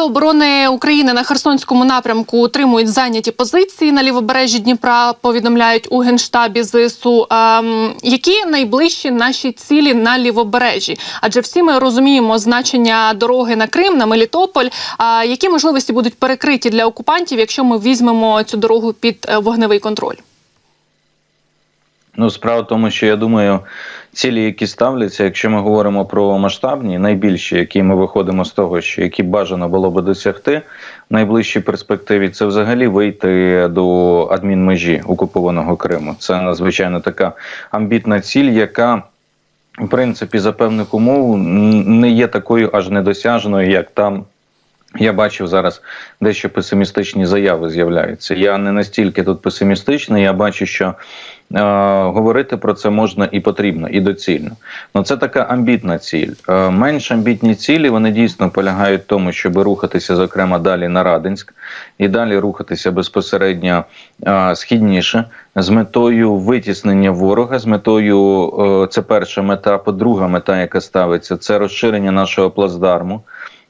оборони України на Херсонському напрямку утримують зайняті позиції на лівобережжі Дніпра. Повідомляють у генштабі ЗСУ. Ем, які найближчі наші цілі на лівобережжі? Адже всі ми розуміємо значення дороги на Крим, на Мелітополь. А які можливості будуть перекриті для окупантів, якщо ми візьмемо цю дорогу під е, вогневий контроль? Ну, справа в тому, що я думаю, цілі, які ставляться, якщо ми говоримо про масштабні, найбільші, які ми виходимо з того, що які бажано було би досягти в найближчій перспективі, це взагалі вийти до адмінмежі окупованого Криму. Це надзвичайно така амбітна ціль, яка в принципі за певних умов не є такою аж недосяжною, як там. Я бачив зараз дещо песимістичні заяви з'являються. Я не настільки тут песимістичний. Я бачу, що говорити про це можна і потрібно, і доцільно. Ну це така амбітна ціль. Е, менш амбітні цілі вони дійсно полягають в тому, щоб рухатися, зокрема, далі на Радинськ і далі рухатися безпосередньо е, східніше з метою витіснення ворога, з метою е, це перша мета. По-друга, мета, яка ставиться, це розширення нашого плацдарму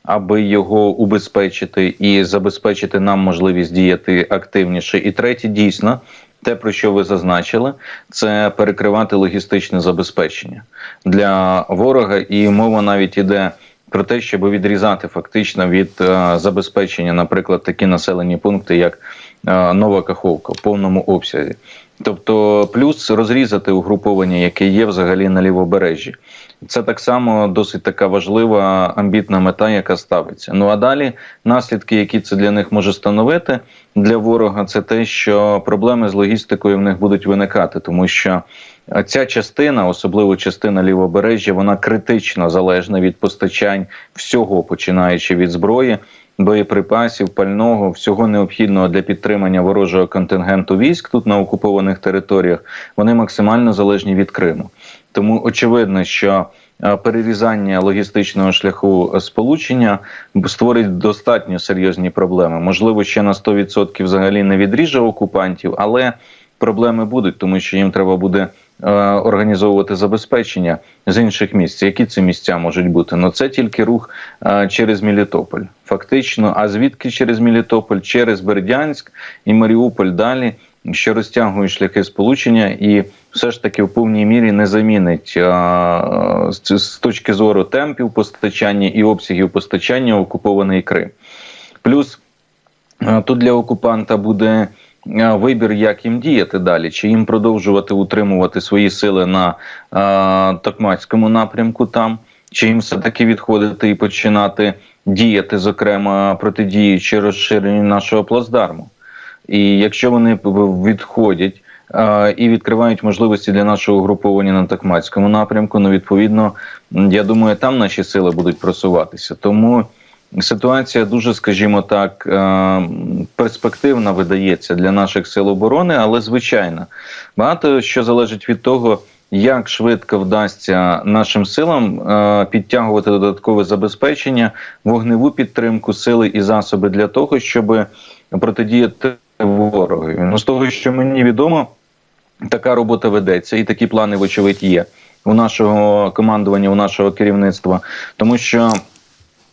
аби його убезпечити і забезпечити нам можливість діяти активніше. І третє, дійсно, те, про що ви зазначили, це перекривати логістичне забезпечення для ворога, і мова навіть іде. Про те, щоб відрізати фактично від е, забезпечення, наприклад, такі населені пункти, як е, Нова Каховка в повному обсязі, тобто плюс розрізати угруповання, яке є взагалі на лівобережжі. Це так само досить така важлива амбітна мета, яка ставиться. Ну а далі наслідки, які це для них може становити для ворога, це те, що проблеми з логістикою в них будуть виникати, тому що ця частина, особливо частина лівобережжя, вона критично залежна від постачань всього, починаючи від зброї. Боєприпасів, пального, всього необхідного для підтримання ворожого контингенту військ тут на окупованих територіях, вони максимально залежні від Криму. Тому очевидно, що е, перерізання логістичного шляху е, сполучення створить достатньо серйозні проблеми. Можливо, ще на 100% взагалі не відріже окупантів, але проблеми будуть, тому що їм треба буде е, організовувати забезпечення з інших місць. Які це місця можуть бути? Ну це тільки рух через Мелітополь, фактично. А звідки через Мелітополь? Через Бердянськ і Маріуполь далі що розтягує шляхи сполучення, і все ж таки в повній мірі не замінить з, точки зору темпів постачання і обсягів постачання окупований Крим. Плюс тут для окупанта буде. Вибір, як їм діяти далі, чи їм продовжувати утримувати свої сили на а, Токмацькому напрямку, там чи їм все таки відходити і починати діяти, зокрема протидіючи розширенню нашого плацдарму. І якщо вони відходять е, і відкривають можливості для нашого угруповання на Такмацькому напрямку, ну відповідно, я думаю, там наші сили будуть просуватися. Тому ситуація дуже, скажімо так, е, перспективна видається для наших сил оборони, але звичайно, багато що залежить від того. Як швидко вдасться нашим силам е, підтягувати додаткове забезпечення, вогневу підтримку, сили і засоби для того, щоб протидіяти ворогові. Ну, з того, що мені відомо, така робота ведеться, і такі плани, вочевидь, є у нашого командування, у нашого керівництва, тому що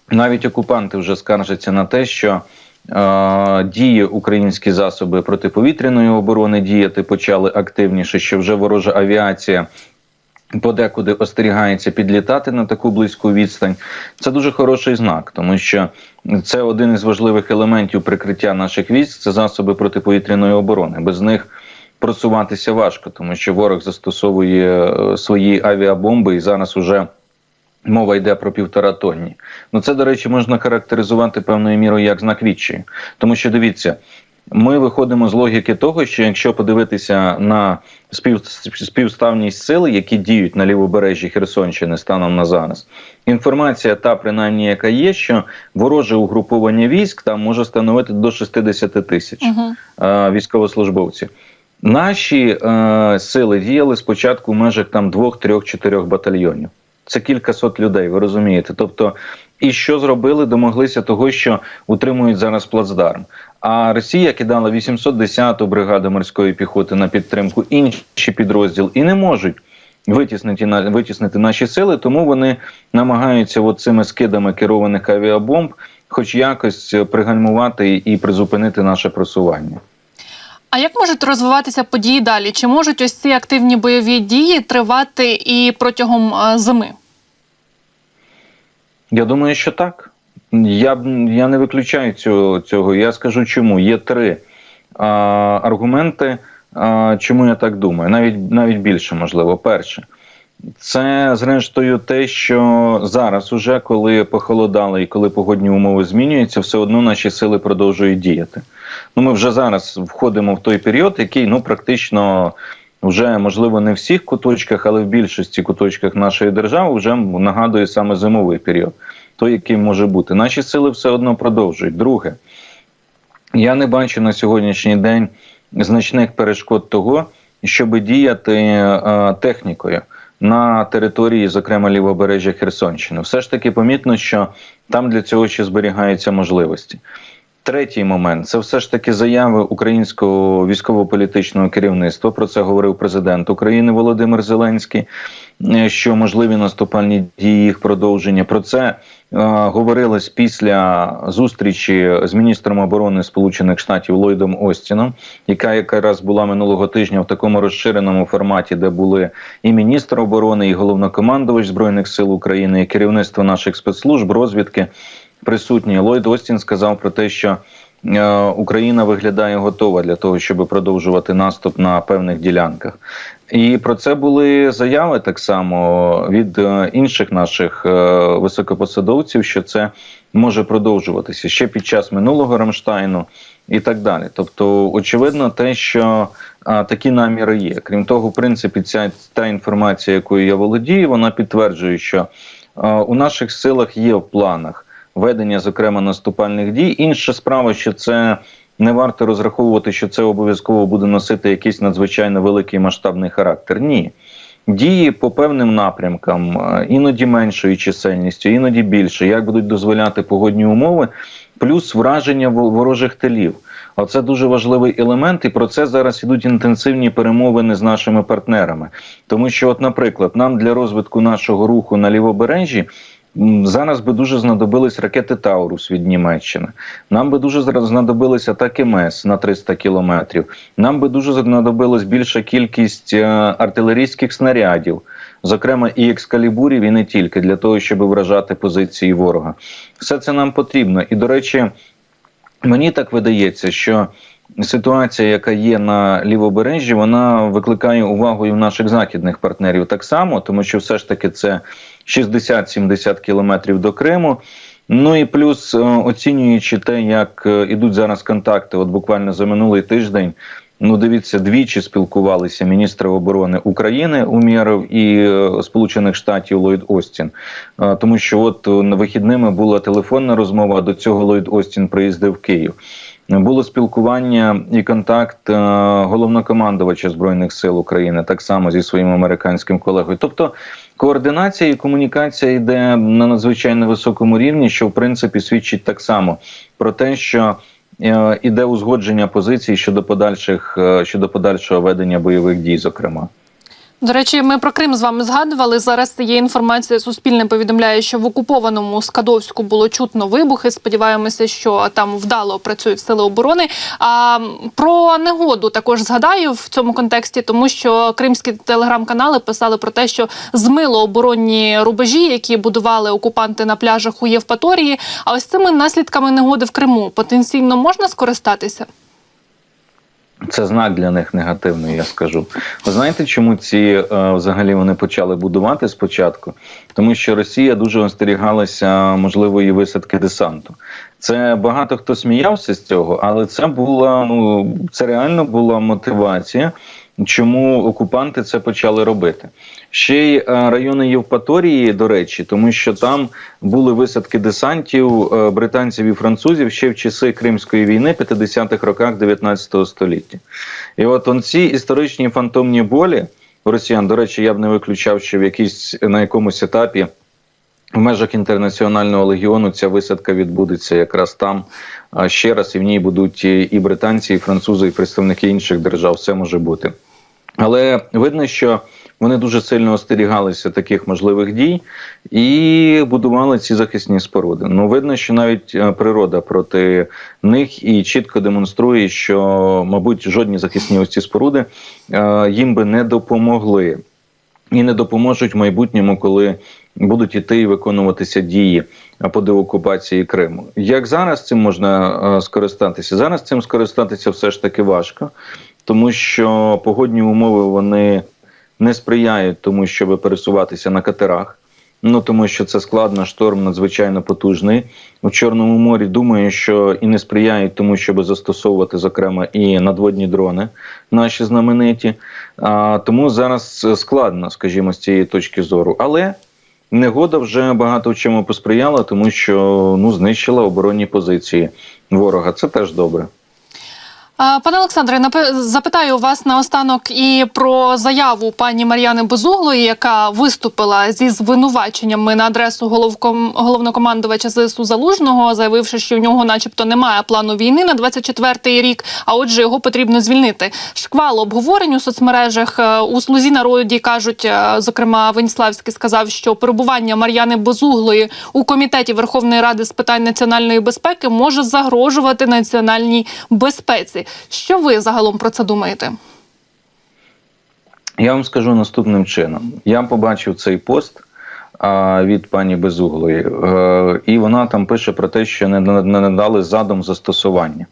навіть окупанти вже скаржаться на те, що е, діє українські засоби протиповітряної оборони діяти почали активніше, що вже ворожа авіація. Подекуди остерігається підлітати на таку близьку відстань. Це дуже хороший знак, тому що це один із важливих елементів прикриття наших військ. Це засоби протиповітряної оборони. Без них просуватися важко, тому що ворог застосовує е, свої авіабомби, і зараз уже мова йде про півтора тонні. Ну це, до речі, можна характеризувати певною мірою як знак відчаю. Тому що дивіться, ми виходимо з логіки того, що якщо подивитися на спів, співставність сил, які діють на лівобережжі Херсонщини станом на зараз, інформація, та принаймні, яка є, що вороже угруповання військ там може становити до 60 тисяч Угу. військовослужбовців. Наші е, сили діяли спочатку в межах там двох, трьох, чотирьох батальйонів. Це кількасот людей, ви розумієте. Тобто, і що зробили, домоглися того, що утримують зараз плацдарм. А Росія кидала 810-ту бригаду морської піхоти на підтримку інші підрозділ і не можуть витіснити витіснити наші сили, тому вони намагаються от цими скидами керованих авіабомб хоч якось пригальмувати і призупинити наше просування. А як можуть розвиватися події далі? Чи можуть ось ці активні бойові дії тривати і протягом е, зими? Я думаю, що так. Я б я не виключаю цього. цього. Я скажу чому. Є три а, аргументи, а, чому я так думаю. Навіть навіть більше можливо. Перше, це зрештою те, що зараз, уже коли похолодали і коли погодні умови змінюються, все одно наші сили продовжують діяти. Ну, ми вже зараз входимо в той період, який ну практично. Вже можливо не в всіх куточках, але в більшості куточках нашої держави вже нагадує саме зимовий період, той, який може бути. Наші сили все одно продовжують. Друге, я не бачу на сьогоднішній день значних перешкод того, щоб діяти е, технікою на території, зокрема лівобережжя Херсонщини. Все ж таки помітно, що там для цього ще зберігаються можливості. Третій момент це все ж таки заяви українського військово-політичного керівництва. Про це говорив президент України Володимир Зеленський. е, Що можливі наступальні дії їх продовження. Про це е, говорилось після зустрічі з міністром оборони Сполучених Штатів Ллойдом Остіном, яка якраз була минулого тижня в такому розширеному форматі, де були і міністр оборони, і головнокомандувач збройних сил України, і керівництво наших спецслужб, розвідки присутні. Ллойд Остін сказав про те, що е, Україна виглядає готова для того, щоб продовжувати наступ на певних ділянках. І про це були заяви так само від е, інших наших е, високопосадовців, що це може продовжуватися ще під час минулого Рамштайну і так далі. Тобто, очевидно, те, що а, такі наміри є. Крім того, в принципі, ця та інформація, якою я володію, вона підтверджує, що а, у наших силах є в планах ведення, зокрема, наступальних дій. Інша справа, що це не варто розраховувати, що це обов'язково буде носити якийсь надзвичайно великий масштабний характер. Ні. Дії по певним напрямкам, е, іноді меншою чисельністю, іноді більше, як будуть дозволяти погодні умови, плюс враження ворожих тилів. Оце дуже важливий елемент, і про це зараз ідуть інтенсивні перемовини з нашими партнерами. Тому що, от, наприклад, нам для розвитку нашого руху на лівобережжі зараз би дуже знадобились ракети Таурус від Німеччини. Нам би дуже зараз знадобились атаки МЕС на 300 кілометрів. Нам би дуже знадобилась більша кількість е, артилерійських снарядів, зокрема і екскалібурів, і не тільки для того, щоб вражати позиції ворога. Все це нам потрібно. І до речі, мені так видається, що ситуація, яка є на лівобережжі, вона викликає увагу і в наших західних партнерів так само, тому що все ж таки це 60-70 кілометрів до Криму. Ну і плюс е, оцінюючи те, як е, ідуть зараз контакти, от буквально за минулий тиждень. Ну, дивіться, двічі спілкувалися міністри оборони України Умєров і е, Сполучених Штатів Ллойд Остін. Тому що от на вихідними була телефонна розмова. а До цього Ллойд Остін приїздив в Київ. Було спілкування і контакт е, головнокомандувача збройних сил України так само зі своїм американським колегою. Тобто координація і комунікація йде на надзвичайно високому рівні, що в принципі свідчить так само про те, що е, іде узгодження позицій щодо подальших е, щодо подальшого ведення бойових дій, зокрема. До речі, ми про Крим з вами згадували. Зараз є інформація. Суспільне повідомляє, що в окупованому Скадовську було чутно вибухи. Сподіваємося, що там вдало працюють сили оборони. А про негоду також згадаю в цьому контексті, тому що кримські телеграм-канали писали про те, що змило оборонні рубежі, які будували окупанти на пляжах у Євпаторії. А ось цими наслідками негоди в Криму потенційно можна скористатися. Це знак для них негативний, я скажу. Ви знаєте, чому ці е, взагалі вони почали будувати спочатку? Тому що Росія дуже остерігалася можливої висадки десанту. Це багато хто сміявся з цього, але це була ну це реально була мотивація. Чому окупанти це почали робити? Ще й е, райони Євпаторії, до речі, тому що там були висадки десантів е, британців і французів ще в часи Кримської війни, 50-х роках 19 століття. І от ці історичні фантомні болі росіян, до речі, я б не виключав, що в якійсь на якомусь етапі. В межах інтернаціонального легіону ця висадка відбудеться якраз там ще раз, і в ній будуть і британці, і французи, і представники інших держав. Все може бути. Але видно, що Вони дуже сильно остерігалися таких можливих дій і будували ці захисні споруди. Ну видно, що навіть е, природа проти них і чітко демонструє, що, мабуть, жодні захисні ось ці споруди е, їм би не допомогли і не допоможуть в майбутньому, коли будуть іти і виконуватися дії по деокупації Криму. Як зараз цим можна е, скористатися? Зараз цим скористатися все ж таки важко, тому що погодні умови вони не сприяють тому, щоб пересуватися на катерах. Ну тому що це складно, шторм надзвичайно потужний у Чорному морі. Думаю, що і не сприяють тому, щоб застосовувати зокрема і надводні дрони, наші знамениті. А, тому зараз складно, скажімо, з цієї точки зору. Але негода вже багато в чому посприяла, тому що ну знищила оборонні позиції ворога. Це теж добре. Пане Олександре, запитаю вас наостанок і про заяву пані Мар'яни Безуглої, яка виступила зі звинуваченнями на адресу головком головнокомандувача ЗСУ Залужного, заявивши, що в нього, начебто, немає плану війни на 24-й рік, а отже, його потрібно звільнити. Шквал обговорень у соцмережах Е, у слузі народі кажуть, е, зокрема, Веніславський сказав, що перебування Мар'яни Безуглої у комітеті Верховної Ради з питань національної безпеки може загрожувати національній безпеці. Що ви загалом про це думаєте? Я вам скажу наступним чином: я побачив цей пост від пані Безуглої, е, і вона там пише про те, що не, надали задум застосування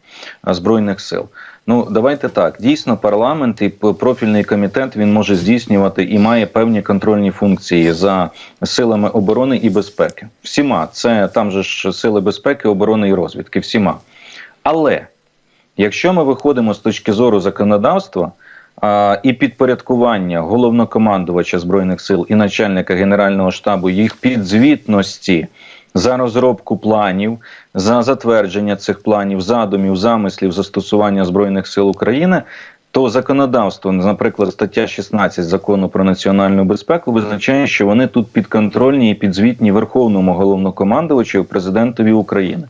збройних сил. Ну давайте так. Дійсно, парламент і профільний комітет він може здійснювати і має певні контрольні функції за силами оборони і безпеки. Всіма це там же ж сили безпеки, оборони і розвідки. Всіма. Але Якщо ми виходимо з точки зору законодавства а, і підпорядкування головнокомандувача збройних сил і начальника генерального штабу їх підзвітності за розробку планів, за затвердження цих планів, задумів, замислів застосування збройних сил України. То законодавство, наприклад, стаття 16 закону про національну безпеку, визначає, що вони тут підконтрольні і підзвітні Верховному головнокомандувачу президентові України.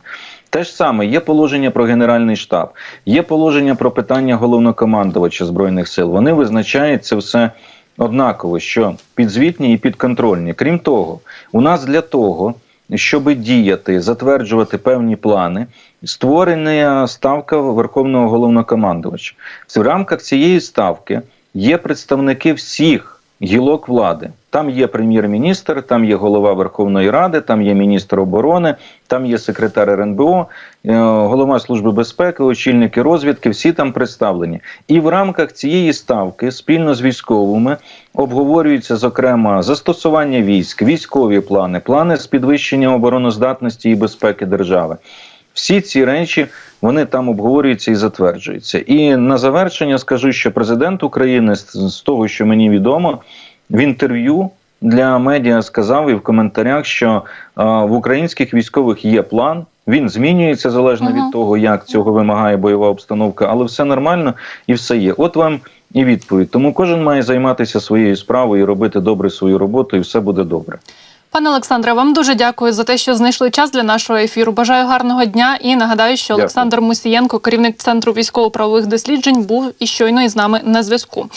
Те ж саме є положення про Генеральний штаб, є положення про питання головнокомандувача збройних сил. Вони визначають це все однаково, що підзвітні і підконтрольні. Крім того, у нас для того, щоб діяти, затверджувати певні плани, створена ставка Верховного головнокомандувача. В рамках цієї ставки є представники всіх гілок влади. Там є прем'єр-міністр, там є голова Верховної Ради, там є міністр оборони, там є секретар РНБО, е, голова служби безпеки, очільники розвідки. Всі там представлені. І в рамках цієї ставки спільно з військовими обговорюється зокрема застосування військ, військові плани, плани з підвищення обороноздатності і безпеки держави. Всі ці речі вони там обговорюються і затверджуються. І на завершення скажу, що президент України з, того, що мені відомо, в інтерв'ю для медіа сказав і в коментарях, що е, в українських військових є план. Він змінюється залежно Ага. від того, як цього вимагає бойова обстановка, але все нормально і все є. От вам і відповідь. Тому кожен має займатися своєю справою, і робити добре свою роботу, і все буде добре. Пане Олександре, вам дуже дякую за те, що знайшли час для нашого ефіру. Бажаю гарного дня і нагадаю, що Дякую. Олександр Мусієнко, керівник центру військово-правових досліджень, був і щойно із нами на зв'язку.